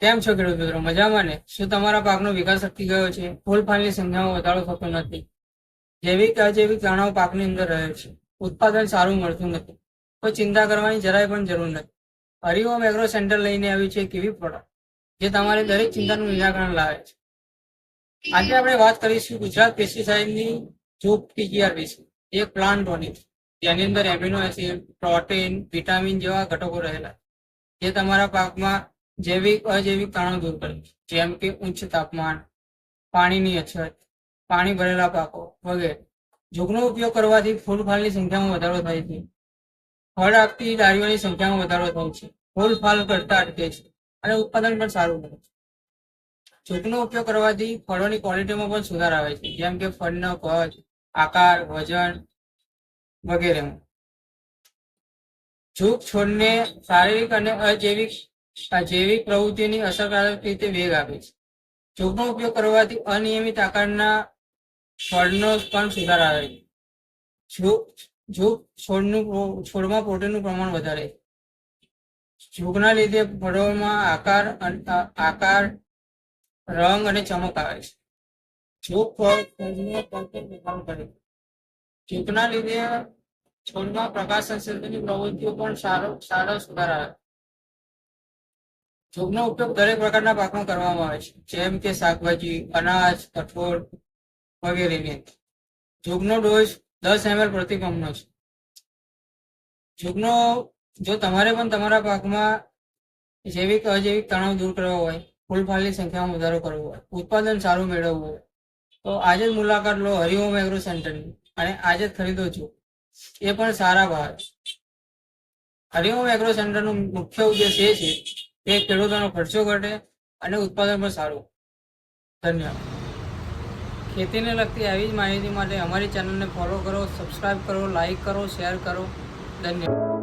કેમ છો ખેડૂત મિત્રો? મજામાં ને? શું તમારા પાકનો વિકાસ અટકી ગયો છે? ફૂલ ફાલની સંખ્યામાં વધારો થતો નથી. જૈવિક, અજૈવિક તણાવ પાકની અંદર રહ્યો છે. ઉત્પાદન સારું મળતું નથી. તો ચિંતા કરવાની જરાય પણ જરૂર નથી. હરિઓમ એગ્રો સેન્ટર લઈને આવ્યું છે કેવી પ્રોડક્ટ જે તમારી દરેક ચિંતાનું નિરાકરણ લાવે છે. આજે આપણે વાત કરીશું ગુજરાત પેસ્ટિસાઇડની જોપ ટીજીઆર વિશે. એક પ્લાન્ટ ટોનિક જેની અંદર એમિનો એસિડ પ્રોટીન વિટામિન જેવા ઘટકો રહેલા જે તમારા પાકમાં જૈવિક અજૈવિક કારણો દૂર કરે જેમ કે ઉચ્ચ તાપમાન, પાણીની અછત, પાણી ભરેલા પાકો વગેરે. જોગનો ઉપયોગ કરવાથી ફૂલ ફાલની સંખ્યામાં વધારો થાય છે. ફળ આપતી ડાળીઓની સંખ્યામાં વધારો થાય છે. ફૂલ ફાલ કરતા અટકે છે અને ઉત્પાદન પણ સારું બને છે. જોગનો ઉપયોગ કરવાથી ફળોની ક્વોલિટીમાં પણ સુધાર આવે છે. જેમ કે ફળનો કદ, આકાર, વજન વગેરે જૂક છોડને શારીરિક અને અજૈવિક આ જૈવિક પ્રવૃત્તિની અસરકારક રીતે વેગ આપે છે. જોગનો ઉપયોગ કરવાથી અનિયમિત આકારના ફળનો પણ સુધાર આવે છે. જોગ છોડનું છોડમાં પ્રોટીનનું પ્રમાણ વધારે છે. જોગના લીધે ફળોમાં આકાર આકાર, રંગ અને ચમક આવે છે. જોગ ફળ કરે જોગના લીધે છોડમાં પ્રકાશ સંશ્લેષણની પ્રવૃત્તિઓ પણ સારો સારો સુધાર આવે છે. જોગનો ઉપયોગ દરેક પ્રકારના પાકમાં કરવામાં આવે છે. જેમ કે શાકભાજી, અનાજ, કઠોળ વગેરેની. અંદર. જોગનો ડોઝ દસ એમએલ પ્રતિ પંપનો છે. જોગનો જો તમારે પણ તમારા પાકમાં જૈવિક, અજૈવિક તણાવ દૂર કરવો હોય ફૂલફાલની સંખ્યામાં વધારો કરવો હોય, ઉત્પાદન સારું મેળવવું હોય, તો આજે જ મુલાકાત લો હરિઓમ એગ્રો સેન્ટરની અને આજે જ ખરીદો છો. એ પણ સારા ભાવે હરિઓમ એગ્રો સેન્ટરનું મુખ્ય ઉદ્દેશ એ છે કે ખેડૂતોનો ખર્ચો ઘટે અને ઉત્પાદન પણ સારું. ધન્યવાદ. ખેતીને લગતી આવી જ માહિતી માટે અમારી ચેનલને ફોલો કરો સબસ્ક્રાઈબ કરો લાઈક કરો, શેર કરો. ધન્યવાદ.